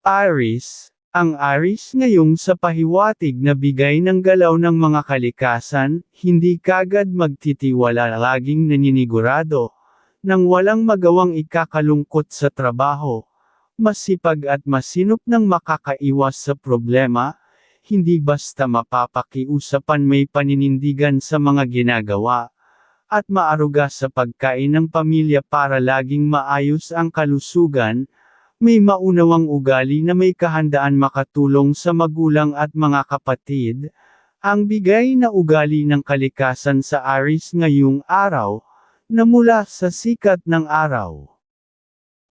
Aris, ang Aris ngayong sa pahiwatig na bigay ng galaw ng mga kalikasan, hindi kagad magtitiwala laging naninigurado, nang walang magawang ikakalungkot sa trabaho. Masipag at masinop ng makakaiwas sa problema, hindi basta mapapakiusapan may paninindigan sa mga ginagawa, at maaruga sa pagkain ng pamilya para laging maayos ang kalusugan, may maunawang ugali na may kahandaan makatulong sa magulang at mga kapatid, ang bigay na ugali ng kalikasan sa Aris ngayong araw, na mula sa sikat ng araw.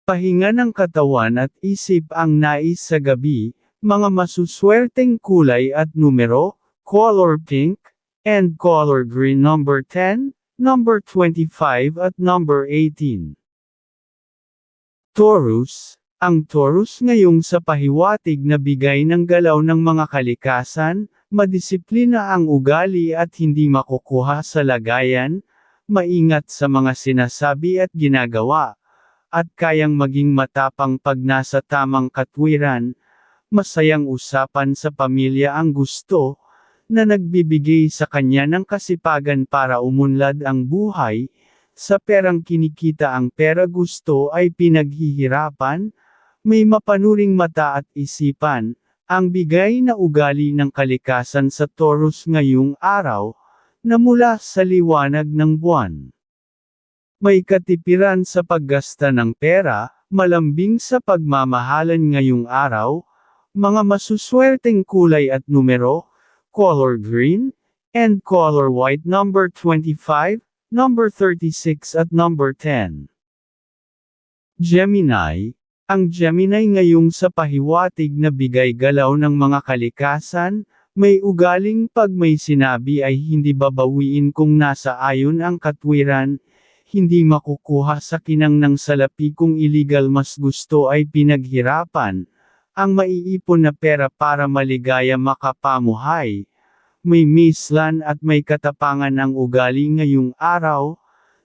Pahinga ng katawan at isip ang nais sa gabi, mga masuswerteng kulay at numero, color pink, and color green number 10, number 25 at number 18. Taurus, ang Taurus ngayong sa pahiwatig na bigay ng galaw ng mga kalikasan, madisiplina ang ugali at hindi makukuha sa lagayan, maingat sa mga sinasabi at ginagawa, at kayang maging matapang pag nasa tamang katwiran, masayang usapan sa pamilya ang gusto, na nagbibigay sa kanya ng kasipagan para umunlad ang buhay, sa perang kinikita ang pera gusto ay pinaghihirapan, may mapanuring mata at isipan, ang bigay na ugali ng kalikasan sa Taurus ngayong araw, na mula sa liwanag ng buwan. May katipiran sa paggasta ng pera, malambing sa pagmamahalan ngayong araw, mga masuswerteng kulay at numero, color green, and color white number 25, number 36 at number 10. Gemini, ang Gemini ngayong sa pahiwatig na bigay galaw ng mga kalikasan, may ugaling pag may sinabi ay hindi babawiin kung nasa ayon ang katwiran, hindi makukuha sa kinang ng salapi kung illegal mas gusto ay pinaghirapan, ang maiipon na pera para maligaya makapamuhay. May mislan at may katapangan ang ugali ngayong araw,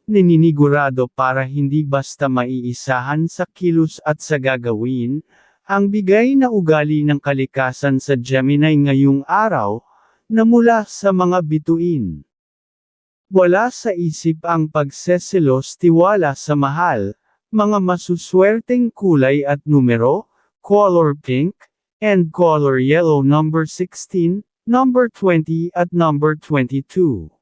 naninigurado para hindi basta maiisahan sa kilos at sa gagawin, ang bigay na ugali ng kalikasan sa Gemini ngayong araw, na mula sa mga bituin. Wala sa isip ang pagseselos tiwala sa mahal, mga masuswerteng kulay at numero, color pink, and color yellow number 16, number 20 at number 22.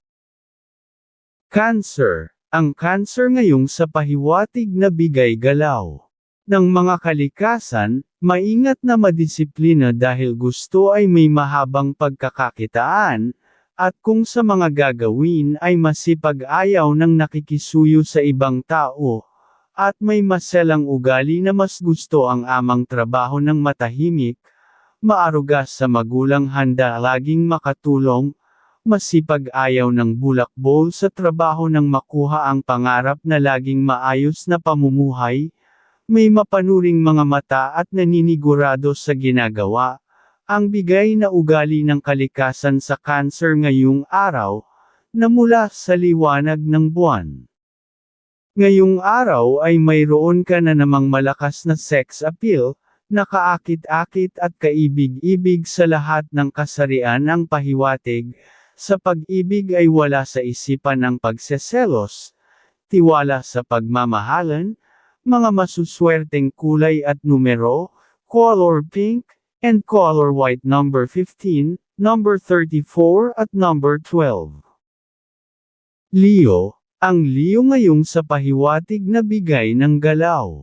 Cancer, ang cancer ngayong sa pahiwatig na bigay galaw. Ng mga kalikasan, maingat na madisiplina dahil gusto ay may mahabang pagkakakitaan, at kung sa mga gagawin ay masipag ayaw ng nakikisuyo sa ibang tao, at may maselang ugali na mas gusto ang amang trabaho ng matahimik, maarugas sa magulang handa laging makatulong, masipag ayaw ng bulakbol sa trabaho ng makuha ang pangarap na laging maayos na pamumuhay, may mapanuring mga mata at naninigurado sa ginagawa, ang bigay na ugali ng kalikasan sa cancer ngayong araw, na mula sa liwanag ng buwan. Ngayong araw ay mayroon ka na namang malakas na sex appeal, nakaakit-akit at kaibig-ibig sa lahat ng kasarian ang pahiwatig, sa pag-ibig ay wala sa isipan ng pagseselos, tiwala sa pagmamahalan, mga masuswerteng kulay at numero, color pink, and color white number 15, number 34 at number 12. Leo, ang Leo ngayong sa pahiwatig na bigay ng galaw.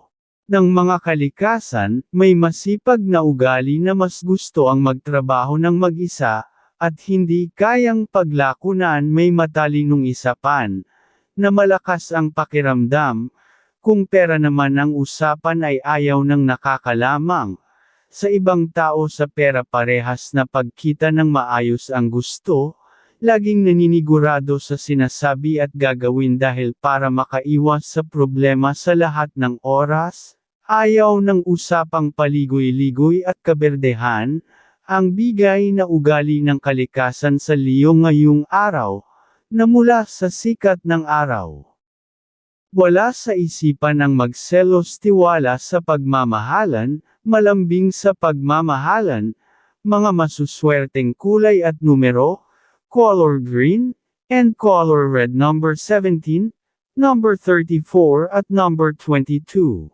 Ng mga kalikasan, may masipag na ugali na mas gusto ang magtrabaho ng mag-isa, at hindi kayang paglakunan may matalinong isapan, na malakas ang pakiramdam, kung pera naman ang usapan ay ayaw ng nakakalamang, sa ibang tao sa pera parehas na pagkita ng maayos ang gusto, laging naninigurado sa sinasabi at gagawin dahil para makaiwas sa problema sa lahat ng oras, ayaw ng usapang paligoy-ligoy at kaberdehan, ang bigay na ugali ng kalikasan sa Leo ngayong araw, na mula sa sikat ng araw. Wala sa isipan ang magselos tiwala sa pagmamahalan, malambing sa pagmamahalan, mga masuswerteng kulay at numero, color green, and color red number 17, number 34 at number 22.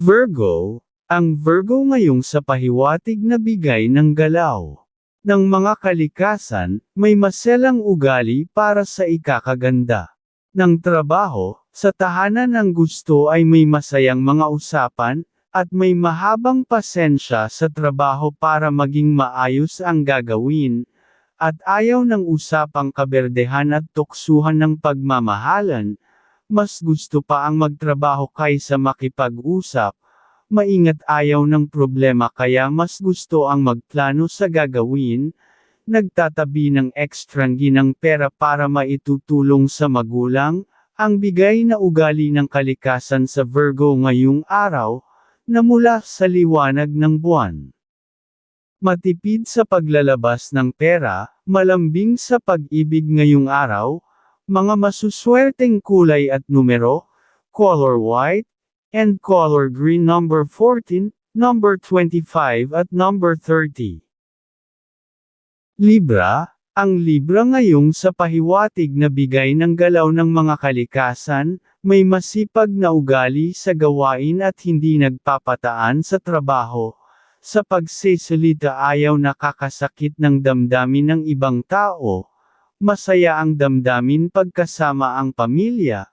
Virgo, ang Virgo ngayong sa pahiwatig na bigay ng galaw ng mga kalikasan, may maselang ugali para sa ikakaganda ng trabaho, sa tahanan ng gusto ay may masayang mga usapan, at may mahabang pasensya sa trabaho para maging maayos ang gagawin, at ayaw ng usapang kaberdehan at tuksuhan ng pagmamahalan, mas gusto pa ang magtrabaho kaysa makipag-usap, maingat ayaw ng problema kaya mas gusto ang magplano sa gagawin, nagtatabi ng ekstrang ginang pera para maitutulong sa magulang, ang bigay na ugali ng kalikasan sa Virgo ngayong araw, na mula sa liwanag ng buwan. Matipid sa paglalabas ng pera, malambing sa pag-ibig ngayong araw, mga masuswerteng kulay at numero, color white, and color green number 14, number 25 at number 30. Libra, ang Libra ngayong sa pahiwatig na bigay ng galaw ng mga kalikasan, may masipag na ugali sa gawain at hindi nagpapataan sa trabaho, sa pagsisalita ayaw nakakasakit ng damdamin ng ibang tao, Masaya ang damdamin pagkasama ang pamilya.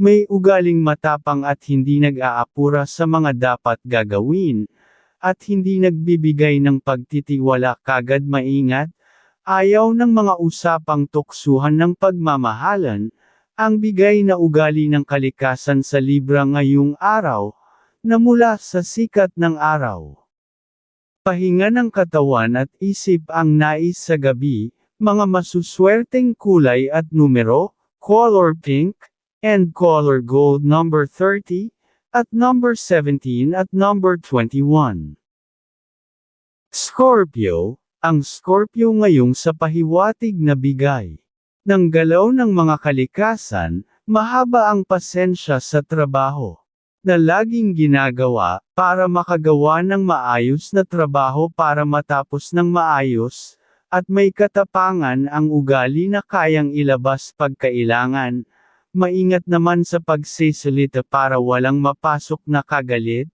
May ugaling matapang at hindi nag-aapura sa mga dapat gagawin. At hindi nagbibigay ng pagtitiwala kagad maingat. Ayaw ng mga usapang tuksuhan ng pagmamahalan. Ang bigay na ugali ng kalikasan sa Libra ngayong araw, na mula sa sikat ng araw. Pahinga ng katawan at isip ang nais sa gabi, mga masuswerteng kulay at numero, color pink, and color gold number 30, at number 17 at number 21. Scorpio, ang Scorpio ngayong sa pahiwatig na bigay ng galaw ng mga kalikasan, mahaba ang pasensya sa trabaho na laging ginagawa para makagawa ng maayos na trabaho para matapos ng maayos, at may katapangan ang ugali na kayang ilabas pagkailangan, maingat naman sa pagsisalita para walang mapasok na kagalit,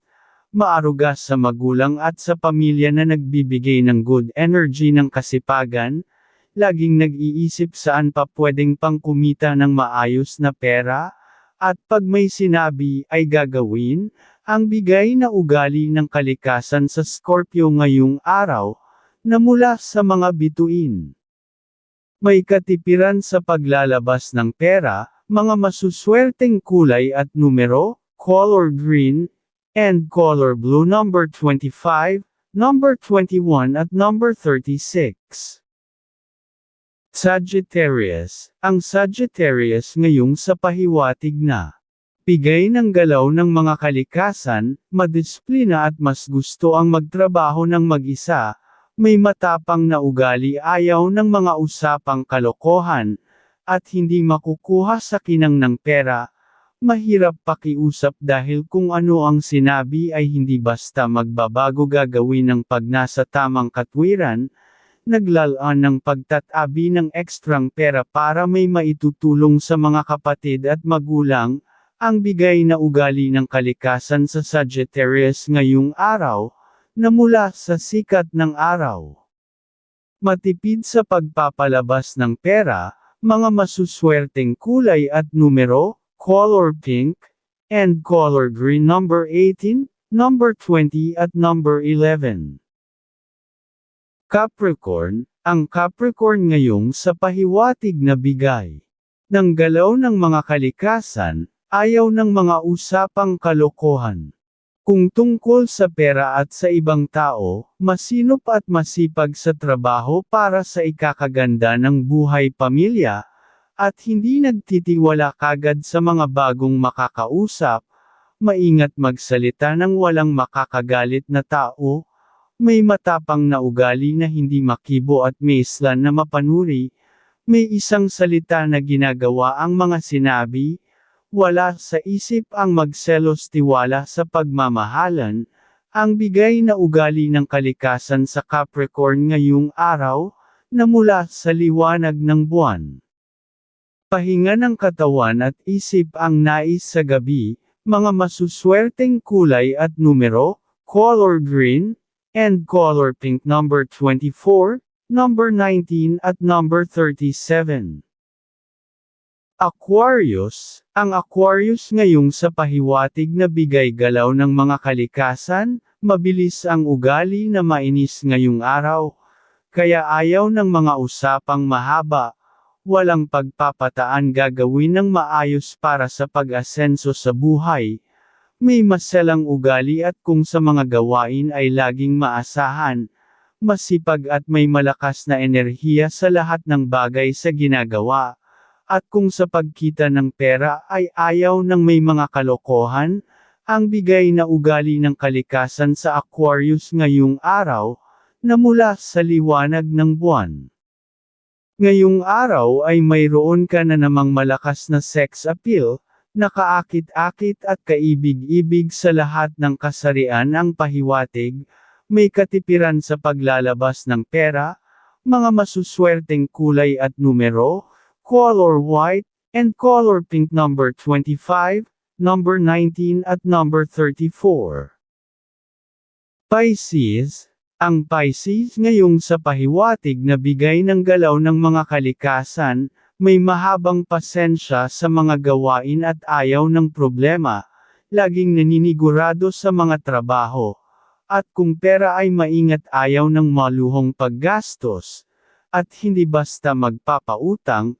maaruga sa magulang at sa pamilya na nagbibigay ng good energy ng kasipagan, laging nag-iisip saan pa pwedeng pang kumita ng maayos na pera, at pag may sinabi ay gagawin, ang bigay na ugali ng kalikasan sa Scorpio ngayong araw, na mula sa mga bituin. May katipiran sa paglalabas ng pera, mga masuswerteng kulay at numero, color green, and color blue number 25, number 21 at number 36. Sagittarius, ang Sagittarius ngayong sa pahiwatig na bigay ng galaw ng mga kalikasan, madisiplina at mas gusto ang magtrabaho ng mag-isa, may matapang na ugali ayaw ng mga usapang kalokohan, at hindi makukuha sa kinang ng pera, mahirap pakiusap dahil kung ano ang sinabi ay hindi basta magbabago gagawin ng pag nasa tamang katwiran, naglalaan ng pagtatabi ng ekstrang pera para may maitutulong sa mga kapatid at magulang, ang bigay na ugali ng kalikasan sa Sagittarius ngayong araw, na mula sa sikat ng araw. Matipid sa pagpapalabas ng pera, mga masuswerteng kulay at numero, color pink, and color green number 18, number 20 at number 11. Capricorn, ang Capricorn ngayong sa pahiwatig na bigay ng galaw ng mga kalikasan, ayaw ng mga usapang kalokohan. Kung tungkol sa pera at sa ibang tao, masinop at masipag sa trabaho para sa ikakaganda ng buhay pamilya, at hindi nagtitiwala kagad sa mga bagong makakausap, maingat magsalita ng walang makakagalit na tao, may matapang na ugali na hindi makibo at may islan na mapanuri, may isang salita na ginagawa ang mga sinabi, wala sa isip ang magselos tiwala sa pagmamahalan, ang bigay na ugali ng kalikasan sa Capricorn ngayong araw, na mula sa liwanag ng buwan. Pahinga ng katawan at isip ang nais sa gabi, mga masuswerteng kulay at numero, color green, and color pink number 24, number 19 at number 37. Aquarius, ang Aquarius ngayong sa pahiwatig na bigay galaw ng mga kalikasan, mabilis ang ugali na mainis ngayong araw, kaya ayaw ng mga usapang mahaba, walang pagpapataan gagawin ng maayos para sa pag-asenso sa buhay, may maselang ugali at kung sa mga gawain ay laging maasahan, masipag at may malakas na enerhiya sa lahat ng bagay sa ginagawa. At kung sa pagkita ng pera ay ayaw ng may mga kalokohan, ang bigay na ugali ng kalikasan sa Aquarius ngayong araw, na mula sa liwanag ng buwan. Ngayong araw ay mayroon ka na namang malakas na sex appeal, nakaakit-akit at kaibig-ibig sa lahat ng kasarian ang pahiwatig, may katipiran sa paglalabas ng pera, mga masuswerteng kulay at numero, color white, and color pink number 25, number 19 at number 34. Pisces, ang Pisces ngayong sa pahiwatig na bigay ng galaw ng mga kalikasan, may mahabang pasensya sa mga gawain at ayaw ng problema, laging naninigurado sa mga trabaho, at kung pera ay maingat ayaw ng maluhong paggastos, at hindi basta magpapautang,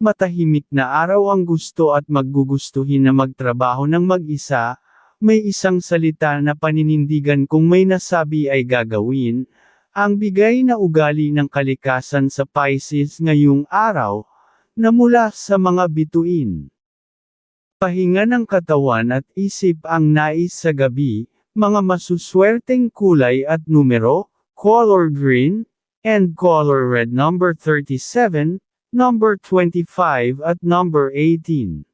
matahimik na araw ang gusto at maggugustuhin na magtrabaho ng mag-isa, may isang salita na paninindigan kung may nasabi ay gagawin, ang bigay na ugali ng kalikasan sa Pisces ngayong araw, na mula sa mga bituin. Pahinga ng katawan at isip ang nais sa gabi, mga masuswerteng kulay at numero, color green, and color red number 37, number 25 at number 18.